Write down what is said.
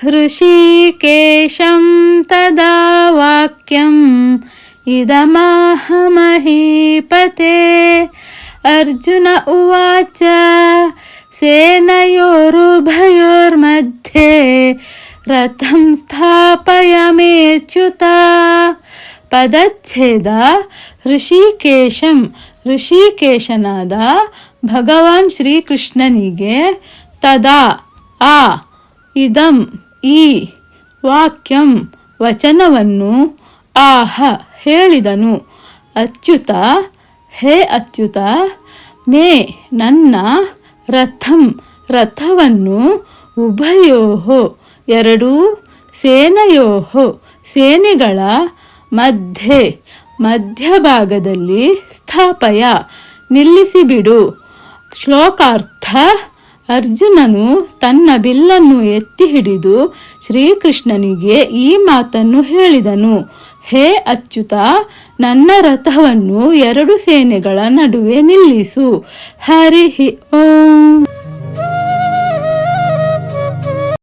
हृषीकेशं तदा वाक्यम् इदमाहमहीपते अर्जुन उवाच सेनयोरुभयोर्मध्ये रथं ಸ್ಥಾಪಯಮೇಚ್ಯುತ ಪದಚ್ಛೇದ ಋಷಿಕೇಶಂ ಋಷಿಕೇಶನಾದ ಭಗವಾನ್ ಶ್ರೀಕೃಷ್ಣನಿಗೆ ತದಾ ಆ ಇದಂ ಈ ವಾಕ್ಯಂ ವಚನವನ್ನು ಆಹ ಹೇಳಿದನು. ಅಚ್ಯುತ, ಹೇ ಅಚ್ಯುತ, ಮೇ ನನ್ನ ರಥಂ, ರಥವನ್ನು ಉಭಯೋ ಎರಡೂ ಸೇನೆಯೋ ಸೇನೆಗಳ ಮಧ್ಯೆ, ಮಧ್ಯಭಾಗದಲ್ಲಿ ಸ್ಥಾಪಯ, ನಿಲ್ಲಿಸಿಬಿಡು. ಶ್ಲೋಕಾರ್ಥ ಅರ್ಜುನನು ತನ್ನ ಬಿಲ್ಲನ್ನು ಎತ್ತಿ ಹಿಡಿದು ಶ್ರೀಕೃಷ್ಣನಿಗೆ ಈ ಮಾತನ್ನು ಹೇಳಿದನು. ಹೇ ಅಚ್ಯುತ, ನನ್ನ ರಥವನ್ನು ಎರಡು ಸೇನೆಗಳ ನಡುವೆ ನಿಲ್ಲಿಸು. ಹರಿ ಓಂ